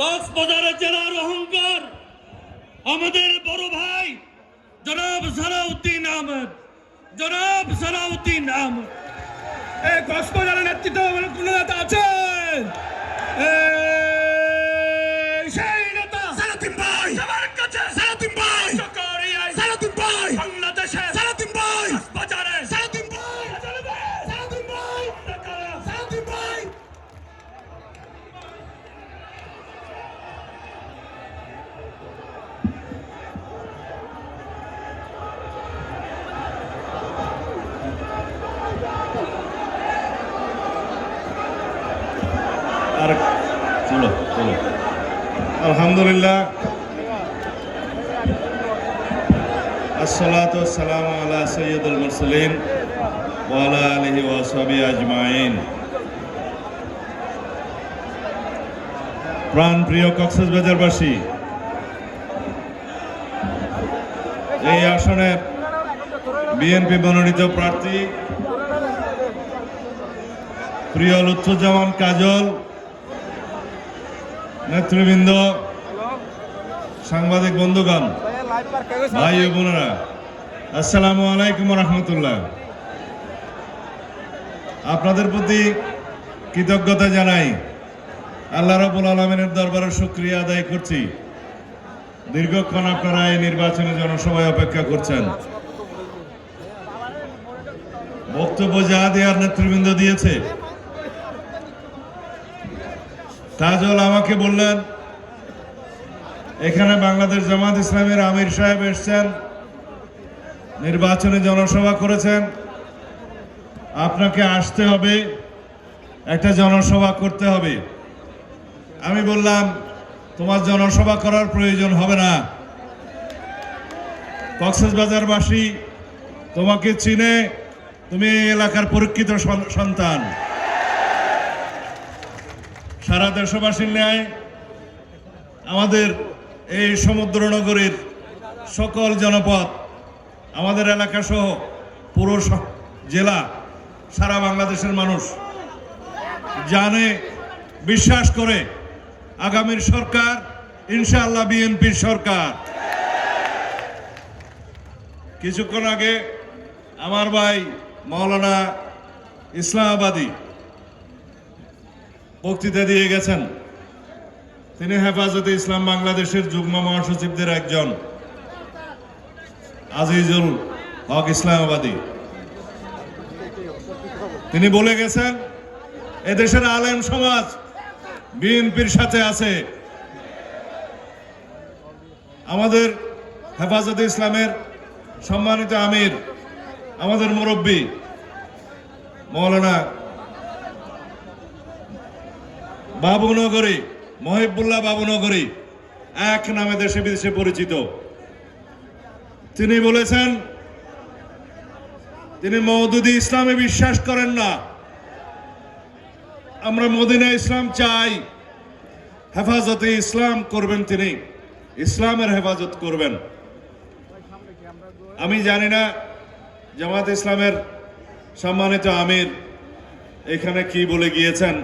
কক্সবাজারের জেলার অহংকার। আমাদের বড় ভাই জনাব সালাউদ্দিন আহমেদ। জনাব সালাউদ্দিন আহমেদ। এই কক্সবাজারের নেতৃত্ব কোন নেতা আছেন? আলহামদুলিল্লাহ। আজমাইন। প্রাণ প্রিয় কক্সবাজারবাসী এই আসনের বিএনপি মনোনীত প্রার্থী প্রিয় লুৎফুজ্জামান কাজল নেতৃবৃন্দ সাংবাদিক বন্ধুগণ, ভাই বোনেরা, আসসালামু আলাইকুম রহমতুল্লাহ। আপনাদের প্রতি কৃতজ্ঞতা জানাই। আল্লাহ রবুল আলমিনের দরবারে শুক্রিয়া আদায় করছি। দীর্ঘক্ষণ আপনারা এই নির্বাচনী জনসভায় অপেক্ষা করছেন। বক্তব্য যা দেওয়ার নেতৃবৃন্দ দিয়েছে, তাজল আমাকে বললেন এখানে বাংলাদেশ জামাত ইসলামের আমির সাহেব এসছেন। নির্বাচনে জনসভা করেছেন। আপনাকে আসতে হবে, একটা জনসভা করতে হবে। আমি বললাম, তোমার জনসভা করার প্রয়োজন হবে না। কক্সবাজারবাসী তোমাকে চিনে, তুমি এই এলাকার পরীক্ষিত সন- সন্তান। সারা দেশবাসীর ন্যায় আমাদের এই সমুদ্র নগরীর সকল জনপদ, আমাদের এলাকা সহ পুরো জেলা, সারা বাংলাদেশের মানুষ জানে, বিশ্বাস করে আগামীর সরকার, ইনশাআল্লাহ বিএনপির সরকার। কিছুক্ষণ আগে আমার ভাই মৌলানা ইসলামাবাদী বক্তৃতা দিয়ে গেছেন। তিনি হেফাজতে ইসলাম বাংলাদেশের যুগ্ম মহাসচিবদের একজন। আজিজুল হক ইসলামাবাদী। তিনি বলে গেছেন, এদেশের আলেম সমাজ বিএনপির সাথে আছে। আমাদের হেফাজতে ইসলামের সম্মানিত আমির, আমাদের মুরব্বী মৌলানা বাবুনগরী মহিবুল্লাহ বাবুনগরী, এক নামে দেশে বিদেশে পরিচিত। তিনি বলেছেন, তিনি মৌদুদি ইসলামে বিশ্বাস করেন না। আমরা মদিনা ইসলাম চাই। হেফাজতে ইসলাম করবেন তিনি। ইসলামের হেফাজত করবেন। আমি জানি না, জামাত ইসলামের সম্মানিত আমির এখানে কি বলে গিয়েছেন।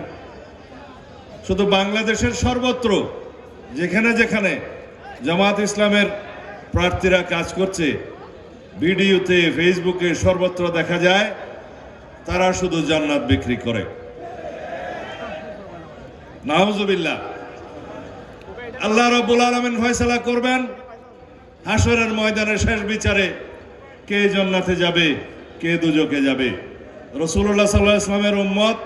শুধু বাংলাদেশের সর্বত্র, যেখানে যেখানে জামাত ইসলামের প্রার্থীরা কাজ করছে, ভিডিওতে, ফেসবুকে সর্বত্র দেখা যায়, তারা শুধু জান্নাত বিক্রি করে। নাহজুবিল্লাহ আল্লাহ রব্বুল আলমিন ফয়সালা করবেন হাসরের ময়দানের শেষ বিচারে কে জান্নাতে যাবে, কে দুজকে যাবে। রসুল্লাহ সাল্লাহ ইসলামের উম্মত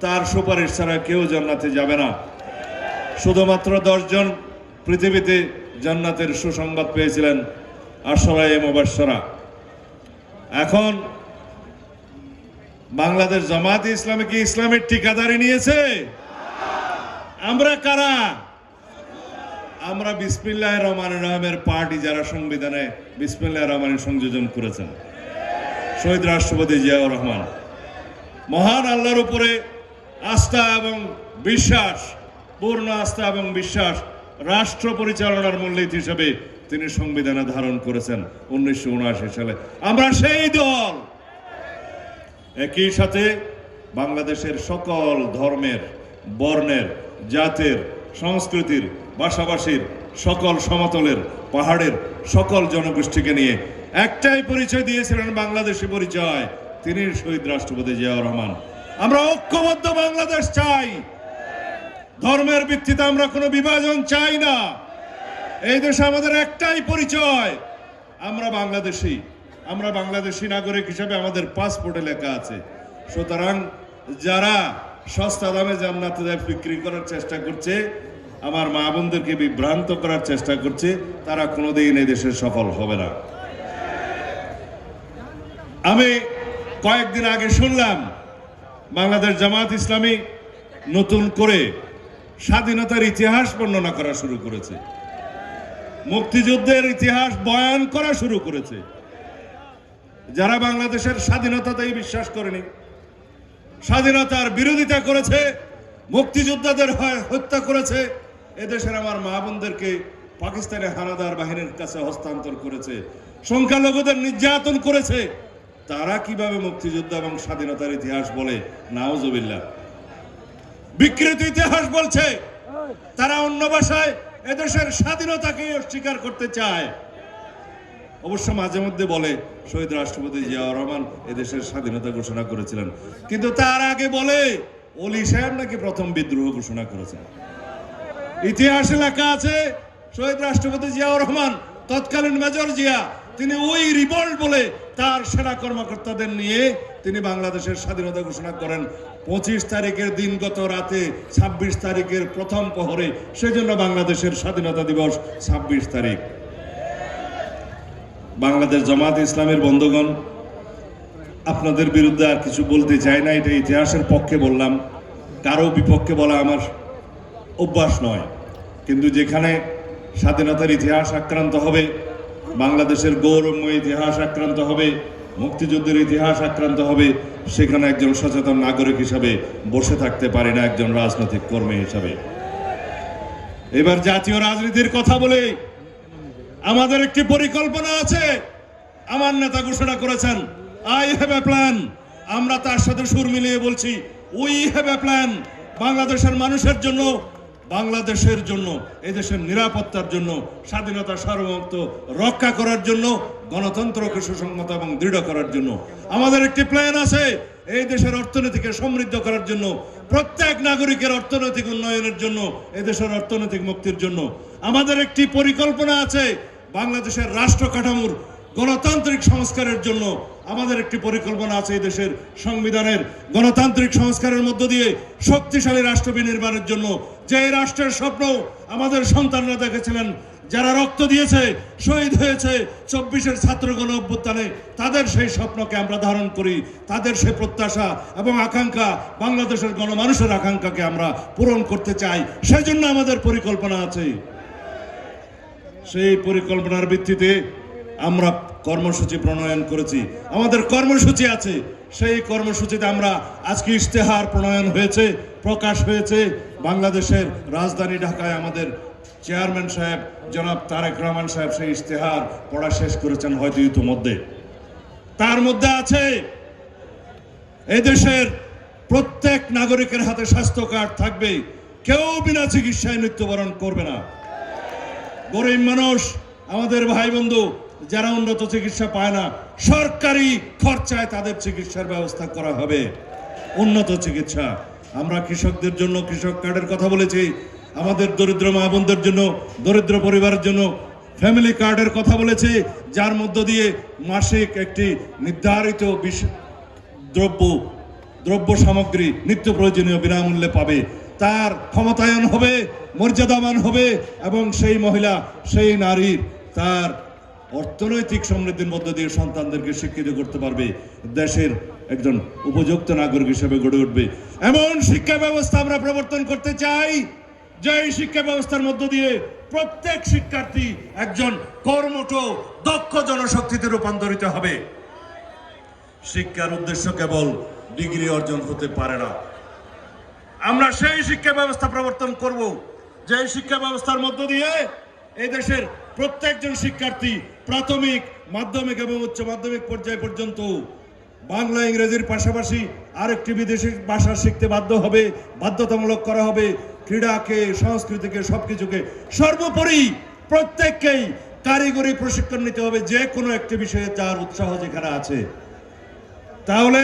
তার সুপারিশ ছাড়া কেউ জান্নাতে যাবে না। শুধুমাত্র দশজন পৃথিবীতে জান্নাতের সুসংবাদ পেয়েছিলেন আশরায় মোবাসরা এখন বাংলাদেশ জামাত ইসলামে কি ইসলামের ঠিকাদারি নিয়েছে? আমরা কারা? আমরা বিসমিল্লাহ রহমান রহমের পার্টি যারা সংবিধানে বিসমিল্লাহ রহমানের সংযোজন করেছেন। শহীদ রাষ্ট্রপতি জিয়াউর রহমান। মহান আল্লাহর উপরে আস্থা এবং বিশ্বাস, পূর্ণ আস্থা এবং বিশ্বাস রাষ্ট্র পরিচালনার মূলনীতি হিসেবে তিনি সংবিধানে ধারণ করেছেন উনিশশো উনআশি সালে। আমরা সেই দল। একই সাথে বাংলাদেশের সকল ধর্মের, বর্ণের, জাতের, সংস্কৃতির, ভাষাভাষীর, সকল সমতলের, পাহাড়ের সকল জনগোষ্ঠীকে নিয়ে একটাই পরিচয় দিয়েছিলেন বাংলাদেশি পরিচয়, তিনি শহীদ রাষ্ট্রপতি জিয়াউর রহমান। আমরা ঐক্যবদ্ধ বাংলাদেশ চাই। ধর্মের ভিত্তিতে আমরা কোনো বিভাজন চাই না। এই দেশে আমাদের একটাই পরিচয়, আমরা বাংলাদেশি। আমরা বাংলাদেশি নাগরিক হিসেবে আমাদের পাসপোর্টে লেখা আছে। সুতরাং যারা সস্তা দামে জান্নাতে বিক্রি করার চেষ্টা করছে, আমার মা বোনদেরকে বিভ্রান্ত করার চেষ্টা করছে, তারা কোনোদিন এই দেশে সফল হবে না। আমি কয়েকদিন আগে শুনলাম বাংলাদেশ জামাত ইসলামী নতুন করে স্বাধীনতার ইতিহাস বর্ণনা করা শুরু করেছে। মুক্তিযুদ্ধের ইতিহাস বয়ান করা শুরু করেছে। যারা বাংলাদেশের স্বাধীনতাতেই বিশ্বাস করেনি, স্বাধীনতার বিরোধিতা করেছে, মুক্তিযোদ্ধাদের হত্যা করেছে, এদেশের আমার মা বোনদেরকে পাকিস্তানের হানাদার বাহিনীর কাছে হস্তান্তর করেছে, সংখ্যালঘুদের নির্যাতন করেছে তারা কীভাবে মুক্তিযোদ্ধা এবং স্বাধীনতার ইতিহাস বলে? নাওজবিল্লা বিকৃত ইতিহাস বলছে, তারা অন্য ভাষায় এদেশের স্বাধীনতাকে অস্বীকার করতে চায়। অবশ্য মাঝে মধ্যে বলে, শহীদ রাষ্ট্রপতি জিয়াউর রহমান এদেশের স্বাধীনতা ঘোষণা করেছিলেন। কিন্তু তার আগে বলে অলি সাহেব নাকি প্রথম বিদ্রোহ ঘোষণা করেছেন। ইতিহাসে লেখা আছে, শহীদ রাষ্ট্রপতি জিয়াউর রহমান, তৎকালীন মেজর জিয়া তিনি ওই রিভল্ট বলে তার সেনা কর্মকর্তাদের নিয়ে তিনি বাংলাদেশের স্বাধীনতা ঘোষণা করেন। পঁচিশ তারিখের দিন গত রাতে, ছাব্বিশ তারিখের প্রথম প্রহরে, সেজন্য বাংলাদেশের স্বাধীনতা দিবস ছাব্বিশ তারিখ। বাংলাদেশ জামাত ইসলামের বন্ধুগণ, আপনাদের বিরুদ্ধে আর কিছু বলতে চাই না, এটা ইতিহাসের পক্ষে বললাম। কারও বিপক্ষে বলা আমার অভ্যাস নয়। কিন্তু যেখানে স্বাধীনতার ইতিহাস আক্রান্ত হবে বাংলাদেশের গৌরবময় ইতিহাস আক্রান্ত হবে, মুক্তিযুদ্ধের ইতিহাস আক্রান্ত হবে, সেখানে একজন সচেতন নাগরিক হিসাবে বসে থাকতে পারে না একজন রাজনৈতিক কর্মী হিসাবে। এবার জাতীয় রাজনীতির কথা বলে। আমাদের একটি পরিকল্পনা আছে। আমার নেতা ঘোষণা করেছেন আই হ্যাভ এ প্ল্যান আমরা তার সাথে সুর মিলিয়ে বলছি উই হ্যাভ এ প্ল্যান বাংলাদেশের মানুষের জন্য বাংলাদেশের জন্য, এই দেশের নিরাপত্তার জন্য, স্বাধীনতা সার্বভৌমত্ব রক্ষা করার জন্য, গণতন্ত্রকে সুসংহত এবং দৃঢ় করার জন্য। আমাদের একটি প্ল্যান আছে, এই দেশের অর্থনীতিকে সমৃদ্ধ করার জন্য, প্রত্যেক নাগরিকের অর্থনৈতিক উন্নয়নের জন্য, এই দেশের অর্থনৈতিক মুক্তির জন্য। আমাদের একটি পরিকল্পনা আছে, বাংলাদেশের রাষ্ট্র কাঠামোর গণতান্ত্রিক সংস্কারের জন্য আমাদের একটি পরিকল্পনা আছে এই দেশের সংবিধানের। গণতান্ত্রিক সংস্কারের মধ্য দিয়ে শক্তিশালী রাষ্ট্র বিনির্মাণের জন্য যে রাষ্ট্রের স্বপ্ন, আমাদের সন্তানরা দেখেছিলেন, যারা রক্ত দিয়েছে, শহীদ হয়েছে চব্বিশের ছাত্র গণ অভ্যুত্থানে, তাদের সেই স্বপ্নকে আমরা ধারণ করি। তাদের সেই প্রত্যাশা এবং আকাঙ্ক্ষা বাংলাদেশের গণমানুষের আকাঙ্ক্ষাকে আমরা পূরণ করতে চাই। সেই জন্য আমাদের পরিকল্পনা আছে। সেই পরিকল্পনার ভিত্তিতে আমরা কর্মসূচি প্রণয়ন করেছি। আমাদের কর্মসূচি আছে। সেই কর্মসূচিতে আমরা আজকে ইশতেহার প্রণয়ন হয়েছে, প্রকাশ হয়েছে। বাংলাদেশের রাজধানী ঢাকায় আমাদের চেয়ারম্যান সাহেব জনাব তারেক রহমান সাহেব সেই ইশতেহার পড়া শেষ করেছেন হয়তো ইতিমধ্যে। তার মধ্যে আছে এদেশের প্রত্যেক নাগরিকের হাতে স্বাস্থ্য কার্ড থাকবে। কেউ বিনা চিকিৎসায় মৃত্যুবরণ করবে না। গরিব মানুষ, আমাদের ভাই বন্ধু যারা উন্নত চিকিৎসা পায় না, সরকারি খরচায় তাদের চিকিৎসার ব্যবস্থা করা হবে। উন্নত চিকিৎসা। আমরা কৃষকদের জন্য কৃষক কার্ডের কথা বলেছি, আমাদের দরিদ্র মা বোনদের জন্য, দরিদ্র পরিবারের জন্য ফ্যামিলি কার্ডের কথা বলেছি, যার মধ্য দিয়ে মাসিক একটি নির্ধারিত দ্রব্য দ্রব্য সামগ্রী নিত্য প্রয়োজনীয় বিনামূল্যে পাবে। তার ক্ষমতায়ন হবে, মর্যাদাবান হবে, এবং সেই মহিলা, সেই নারীর তার অর্থনৈতিক সমৃদ্ধির মধ্য দিয়ে সন্তানদেরকে শিক্ষিত করতে পারবে, দেশের একজন উপযুক্ত নাগরিক হিসেবে গড়ে উঠবে। এমন শিক্ষা ব্যবস্থা আমরা প্রবর্তন করতে চাই যে এই শিক্ষা ব্যবস্থার মধ্য দিয়ে প্রত্যেক শিক্ষার্থী একজন কর্মঠ, দক্ষ জনশক্তিতে রূপান্তরিত হবে। শিক্ষার উদ্দেশ্য কেবল ডিগ্রি অর্জন হতে পারে না। আমরা সেই শিক্ষা ব্যবস্থা প্রবর্তন করব যে শিক্ষা ব্যবস্থার মধ্য দিয়ে এই দেশের প্রত্যেকজন শিক্ষার্থী প্রাথমিক, মাধ্যমিক এবং উচ্চ মাধ্যমিক পর্যায় পর্যন্ত বাংলা ইংরেজির পাশাপাশি আরেকটি বিদেশি ভাষা শিখতে বাধ্য হবে, বাধ্যতামূলক করা হবে, ক্রীড়াকে, সংস্কৃতিকে, সবকিছুকে। সর্বোপরি প্রত্যেককেই কারিগরি প্রশিক্ষণ নিতে হবে, যে কোনো একটি বিষয়ে যার উৎসাহ যেখানে আছে। তাহলে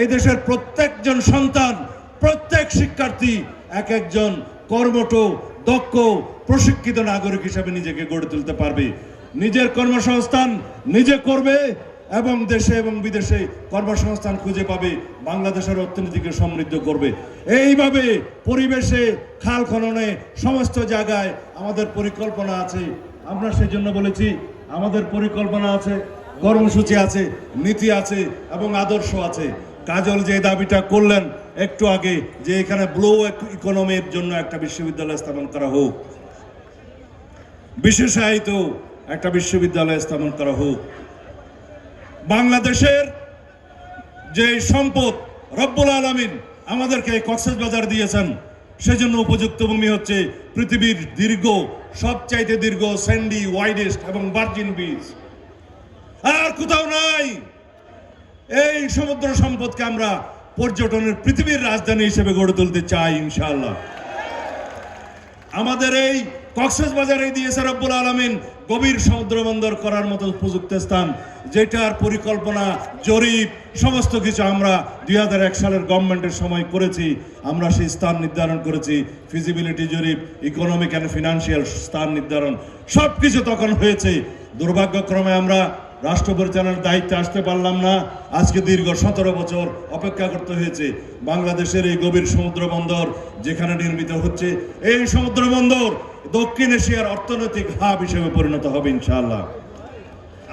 এই দেশের প্রত্যেকজন সন্তান, প্রত্যেক শিক্ষার্থী এক একজন কর্মঠ, দক্ষ, প্রশিক্ষিত নাগরিক হিসাবে নিজেকে গড়ে তুলতে পারবে। নিজের কর্মসংস্থান নিজে করবে এবং দেশে এবং বিদেশে কর্মসংস্থান খুঁজে পাবে, বাংলাদেশের অর্থনীতিকে সমৃদ্ধ করবে। এইভাবে পরিবেশে খাল খননে সমস্ত জায়গায় আমাদের পরিকল্পনা আছে। আমরা সেই জন্য বলেছি, আমাদের পরিকল্পনা আছে, কর্মসূচি আছে, নীতি আছে এবং আদর্শ আছে। কাজল যে দাবিটা করলেন একটু আগে, যে এখানে ব্লু ইকোনমির জন্য একটা বিশ্ববিদ্যালয় স্থাপন করা হোক। বিশেষায়িত একটা বিশ্ববিদ্যালয় স্থাপন করা হোক। বাংলাদেশের যে সম্পদ রব্বুল আলমিন আমাদেরকে কক্সেস বাজার দিয়েছেন, সেজন্য উপযুক্ত ভূমি হচ্ছে পৃথিবীর দীর্ঘ, সবচাইতে দীর্ঘ স্যান্ডি ওয়াইডেস্ট এবং ভার্জিন বিচ আর কোথাও নাই। এই সমুদ্র সম্পদকে আমরা পর্যটনের পৃথিবীর রাজধানী হিসেবে গড়ে তুলতে চাই, ইনশাআল্লাহ। আমাদের এই কক্সেস বাজারে দিয়েছে রব্বুল আলমিন গভীর সমুদ্রবন্দর করার মতো উপযুক্ত স্থান, যেটার পরিকল্পনা জরিপ, সমস্ত কিছু আমরা দুই হাজার এক সালের গভর্নমেন্টের সময় করেছি। আমরা সেই স্থান নির্ধারণ করেছি ফিজিবিলিটি জরিপ ইকোনমিক অ্যান্ড ফিনান্সিয়াল স্থান নির্ধারণ সব কিছু তখন হয়েছে। দুর্ভাগ্যক্রমে আমরা রাষ্ট্র পরিচালনার দায়িত্বে আসতে পারলাম না। আজকে দীর্ঘ সতেরো বছর অপেক্ষা করতে হয়েছে বাংলাদেশের এই গভীর সমুদ্র বন্দর যেখানে নির্মিত হচ্ছে। এই সমুদ্র বন্দর দক্ষিণ এশিয়ার অর্থনৈতিক হাব হিসেবে পরিণত হবে ইনশাআল্লাহ।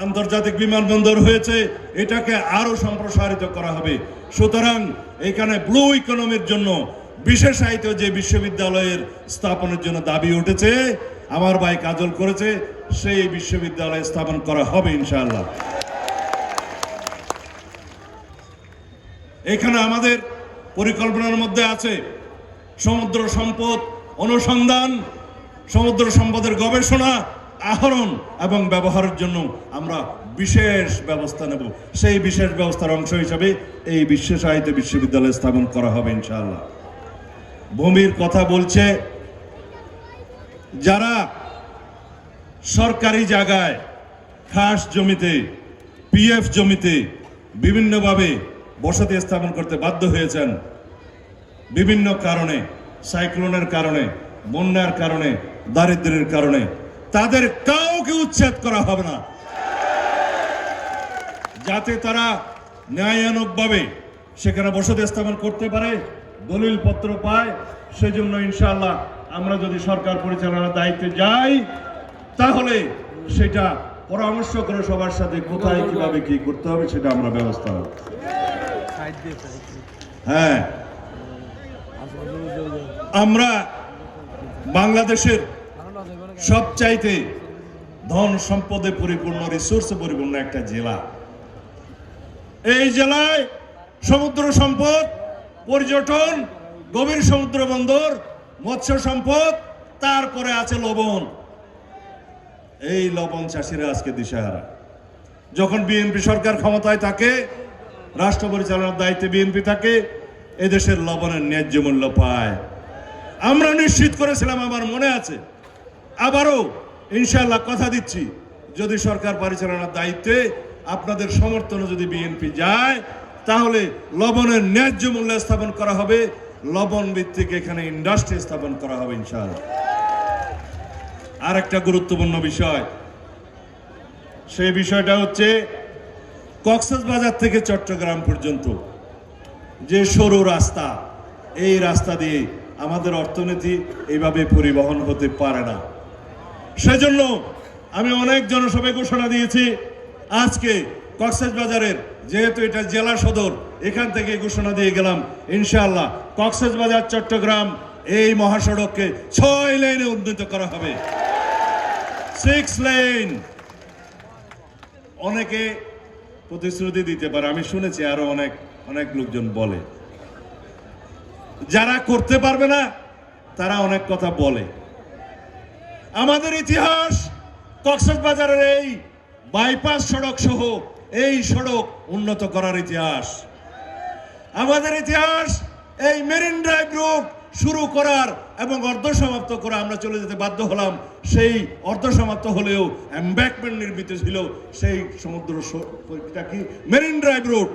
আন্তর্জাতিক বিমানবন্দর হয়েছে, এটাকে আরও সম্প্রসারিত করা হবে। সুতরাং এখানে ব্লু ইকোনমির জন্য বিশেষায়িত যে বিশ্ববিদ্যালয়ের স্থাপনের জন্য দাবি উঠেছে, আমার ভাই কাজল করেছে সেই বিশ্ববিদ্যালয় স্থাপন করা হবে, ইনশাআল্লাহ। এখানে আমাদের পরিকল্পনার মধ্যে আছে সমুদ্র সম্পদ অনুসন্ধান, সমুদ্র সম্পদের গবেষণা, আহরণ এবং ব্যবহারের জন্য আমরা বিশেষ ব্যবস্থা নেব। সেই বিশেষ ব্যবস্থার অংশ হিসাবে এই বিশ্বসাহিত্য বিশ্ববিদ্যালয় স্থাপন করা হবে, ইনশাআল্লাহ। ভূমির কথা বলছে, যারা সরকারি জায়গায় খাস জমিতে, পিএফ জমিতে বিভিন্নভাবে বসতি স্থাপন করতে বাধ্য হয়েছেন। বিভিন্ন কারণে, সাইক্লোনের কারণে, বন্যার কারণে, দারিদ্র্যের কারণে। তাদের কাউকে উচ্ছেদ করা হবে না। যাতে তারা ন্যায়ানুগভাবে সেখানে বসতি স্থাপন করতে পারে দলিল পত্র পায়, সেজন্য ইনশাআল্লাহ আমরা যদি সরকার পরিচালনার দায়িত্বে যাই তাহলে সেটা পরামর্শ করে সবার সাথে কোথায় কীভাবে কি করতে হবে সেটা আমরা ব্যবস্থা হ্যাঁ। আমরা বাংলাদেশের সবচাইতে ধন সম্পদে পরিপূর্ণ রিসোর্সে পরিপূর্ণ একটা জেলা। এই জেলায় সমুদ্র সম্পদ, পর্যটন, গভীর সমুদ্র বন্দর, মৎস্য সম্পদ, তারপরে আছে লবণ। এই লবণ চাষিরা আজকে দিশাহারা। যখন বিএনপি সরকার ক্ষমতায় থাকে, রাষ্ট্র পরিচালনার দায়িত্বে বিএনপি থাকে, এদেশের লবণের ন্যায্য মূল্য পায়। আমরা নিশ্চিত করেছিলাম, আমার মনে আছে। আবারও ইনশাল্লাহ কথা দিচ্ছি, যদি সরকার পরিচালনার দায়িত্বে আপনাদের সমর্থনে যদি বিএনপি যায়, তাহলে লবণের ন্যায্য মূল্য স্থাপন করা হবে লবণ ভিত্তিক এখানে ইন্ডাস্ট্রি স্থাপন করা হবে ইনশাআল্লাহ। আর একটা গুরুত্বপূর্ণ বিষয়। সেই বিষয়টা হচ্ছে কক্সবাজার থেকে চট্টগ্রাম পর্যন্ত যে সরু রাস্তা, এই রাস্তা দিয়ে আমাদের অর্থনীতি এইভাবে পরিবহন হতে পারে না। সেজন্য আমি অনেক জনসভায় ঘোষণা দিয়েছি, আজকে কক্সবাজারের যেহেতু এটা জেলা সদর, এখান থেকে ঘোষণা দিয়ে গেলাম, ইনশাআল্লাহ কক্সবাজার চট্টগ্রাম এই মহাসড়ককে ছয় লাইনে উন্নীত করা হবে। Six lane. অনেকে প্রতিশ্রুতি দিতে পারে। আমি শুনেছি আরও অনেক অনেক লোকজন বলে। যারা করতে পারবে না, তারা অনেক কথা বলে। আমাদের ইতিহাস, কক্সবাজারের এই বাইপাস সড়ক সহ এই সড়ক উন্নত করার ইতিহাস। আমাদের ইতিহাস এই মেরিন ড্রাইভ রুট শুরু করার এবং অর্ধসমাপ্ত করে আমরা চলে যেতে বাধ্য হলাম। সেই অর্ধসমাপ্ত হলেও এম্ব্যাকমেন্ট নির্মিত ছিল সেই সমুদ্র কি? মেরিন ড্রাইভ রোড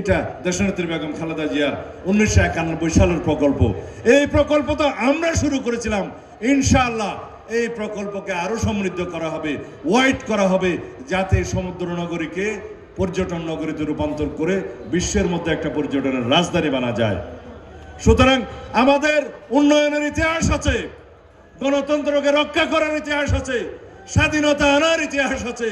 এটা দেশনেত্রী বেগম খালেদা জিয়ার উনিশশো একানব্বই সালের প্রকল্প। এই প্রকল্প তো আমরা শুরু করেছিলাম। ইনশাআল্লাহ এই প্রকল্পকে আরও সমৃদ্ধ করা হবে ওয়াইড করা হবে, যাতে সমুদ্র নগরীকে পর্যটন নগরীতে রূপান্তর করে বিশ্বের মধ্যে একটা পর্যটনের রাজধানী বানা যায়। সুতরাং আমাদের উন্নয়নের ইতিহাস আছে, গণতন্ত্রকে রক্ষা করার ইতিহাস আছে, স্বাধীনতা আনার ইতিহাস আছে,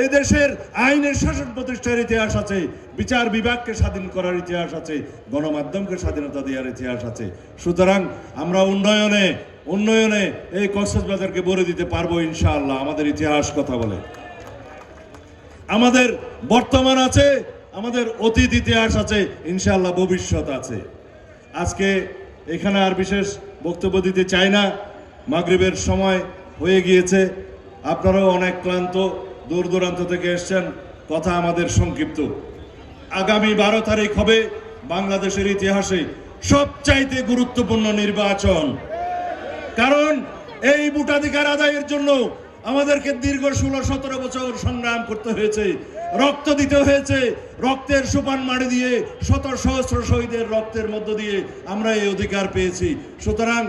এই দেশের আইনের শাসন প্রতিষ্ঠার ইতিহাস আছে, বিচার বিভাগকে স্বাধীন করার ইতিহাস আছে, গণমাধ্যমকে স্বাধীনতা দেওয়ার ইতিহাস আছে। সুতরাং আমরা উন্নয়নে উন্নয়নে এই কক্সবাজারকে বলে দিতে পারব ইনশাআল্লাহ, আমাদের ইতিহাস কথা বলে। আমাদের বর্তমান আছে, আমাদের অতীত ইতিহাস আছে, ইনশাআল্লাহ ভবিষ্যৎ আছে। আজকে এখানে আর বিশেষ বক্তব্য দিতে চাই না। মাগরিবের সময় হয়ে গিয়েছে। আপনারাও অনেক ক্লান্ত, দূর দূরান্ত থেকে এসছেন। কথা আমাদের সংক্ষিপ্ত। আগামী বারো তারিখ হবে বাংলাদেশের ইতিহাসে সবচাইতে গুরুত্বপূর্ণ নির্বাচন। কারণ এই ভোটাধিকার আদায়ের জন্য আমাদেরকে দীর্ঘ ষোলো সতেরো বছর সংগ্রাম করতে হয়েছে। রক্ত দিতে হয়েছে। রক্তের সোপান মারি দিয়ে শত সহস্র শহীদের রক্তের মধ্য দিয়ে আমরা এই অধিকার পেয়েছি। সুতরাং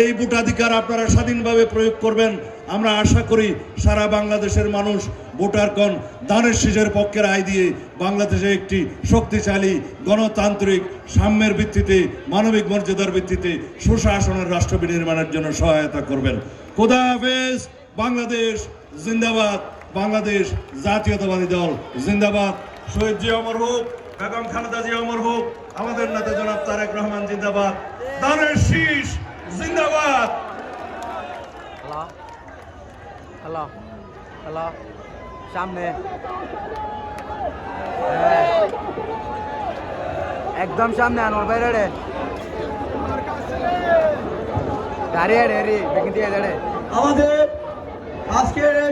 এই ভোটাধিকার আপনারা স্বাধীনভাবে প্রয়োগ করবেন। আমরা আশা করি সারা বাংলাদেশের মানুষ ভোটারগণ দানের শীষের পক্ষে রায় দিয়ে বাংলাদেশে একটি শক্তিশালী গণতান্ত্রিক সাম্যের ভিত্তিতে, মানবিক মর্যাদার ভিত্তিতে সুশাসনের রাষ্ট্র বিনির্মাণের জন্য সহায়তা করবেন। খোদা হাফেজ, বাংলাদেশ জিন্দাবাদ। বাংলাদেশ জাতীয়তাবাদী দল জিন্দাবাদ। শহীদ জি অমর হোক বেগম খালেদা জি অমর হোক আমাদের নেতা জনাব তারেক রহমান জিন্দাবাদ। দানের শীষ জিন্দাবাদ। হ্যালো হ্যালো হ্যালো সামনে। হ্যাঁ। একদম সামনে আনোয়ার বাইরে রে। গাড়ি আড়ে রে বেকিং দিয়ে আমাদের আজকের এই